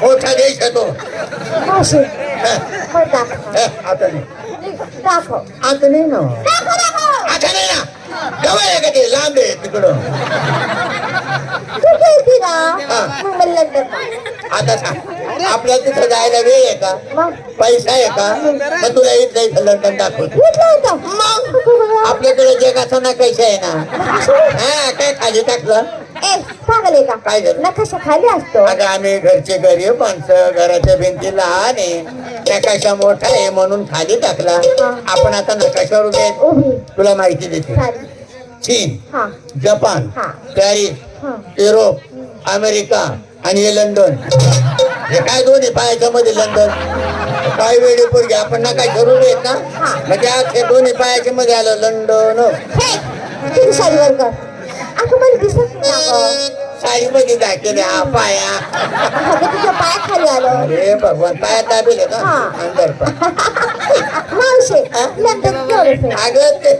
मोठा आहे तो मावशी मग दाखव. आता नाही दाखव. आता नाही ना. दाखव दाखव. आता नाही ना. जवळ आहे का ते? लांब आहे तिकडं. ना. मग आता सांग आपल्या तिथं जायला वेळ आहे का? पैसा आहे का? मग तुला इथलं इथं लंडन दाखवतो घेतलं होतं. मग? आपल्याकडे जगाचा नकाशा आहे ना. हा काय खाली टाकलं? ए पागल आहे का? काय झालं? नकाशा खाली असतो. अगं आम्ही घरचे गरीब माणसं घराच्या भिंती लहान आहे. नकाशा मोठा आहे म्हणून खाली टाकला. आपण आता नकाशावर उभे आहेत. उभी. तुला माहिती देते. चीन हा. जपान हा. पॅरिस हा. युरोप अमेरिका आणि हे लंडन. हे काय दोन्ही पायाच्या मध्ये लंडन? काय वेळी पूर्वी आपण ना काय ठरवू येत ना म्हणजे आज हे दोन्ही पायाच्या मध्ये आलं लंडन. हे कर? अगं मला दिसत नाही अगं. साडी मध्ये दाखवले हा पाया अगं तुझ्या पाया खाली आलं. अरे भगवान पाया दाबेले का? हा. अंदर मावशी? अगं ते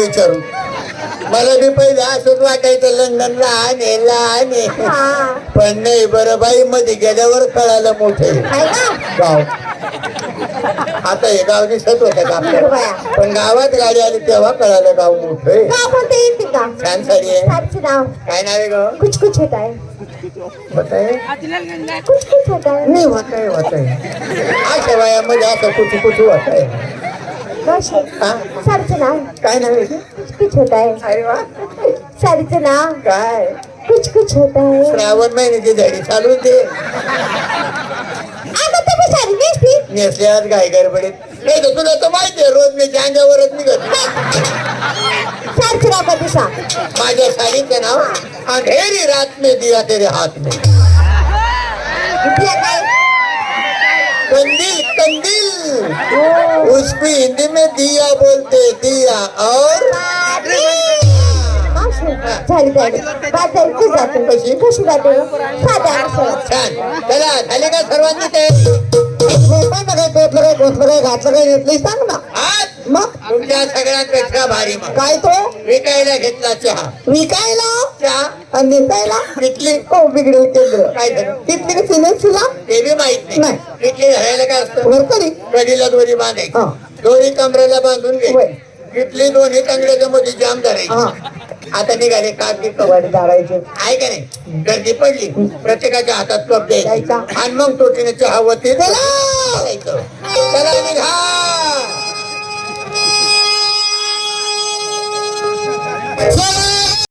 विचारू. मला बी पहिले असंच वाटायचं लंडन लहान आहे लहान आहे. हा. पण नाही बरं बाई मध्ये गेल्यावर कळालं मोठे आहे. का गाव आता हे गाव दिसत होतं का आपल्याला पण गावात गाडी आली तेव्हा कळालं गाव मोठं येते का छान साडी आहे. साडीचं नाव. काय नाव आहे गाव कुछ कुछ होता है होत आहे. कुछ कुछ होता है नाही होत आहे होत आहे अशा वयामध्ये असं कुठू कुठू होत आहे मावशी हा? साडीचं नाव. काय नाव आहे? कुछ कुछ होता है अरे वा. साडीचं नाव. काय? कुछ कुछ होता है श्रावण महिन्याची झाडी चालू दे अगं तुम्ही साडी नेसली नेसल्यात गाय गडबडीत नाही तर तुला तर माहिती आहे रोज मी जांजावरच निघत माझ्या साडीचं नाव अंधेरी रात में दिया तेरे हाथ में. कंदील कंदील. उसकी हिंदी में दिया बोलते दिया और? झाली झाली बाजारी कशी? कशी जाते. छान. चला झाले का सर्वांनी ते घातलं काय घेतली सांग ना मग तुमच्या भारी मग काय तो विकायला घेतला चहा विकायला चहा आणि हो बिघडेल केंद्र काय तिथली ते बी माहीत नाही काय असतं वरतरी कधीला दोरी बांधायची. दोरी कमरेला बांधून. घ्यायची कितली दोन्ही कंगड्याच्या मध्ये जाम. धरायची आता निघाले कागदी कवर वाडी दारायचे आहे का नाही गर्दी पडली प्रत्येकाच्या हातात कप द्यायचा. आणि मग तोटीने चहा वरती चला. द्यायचं.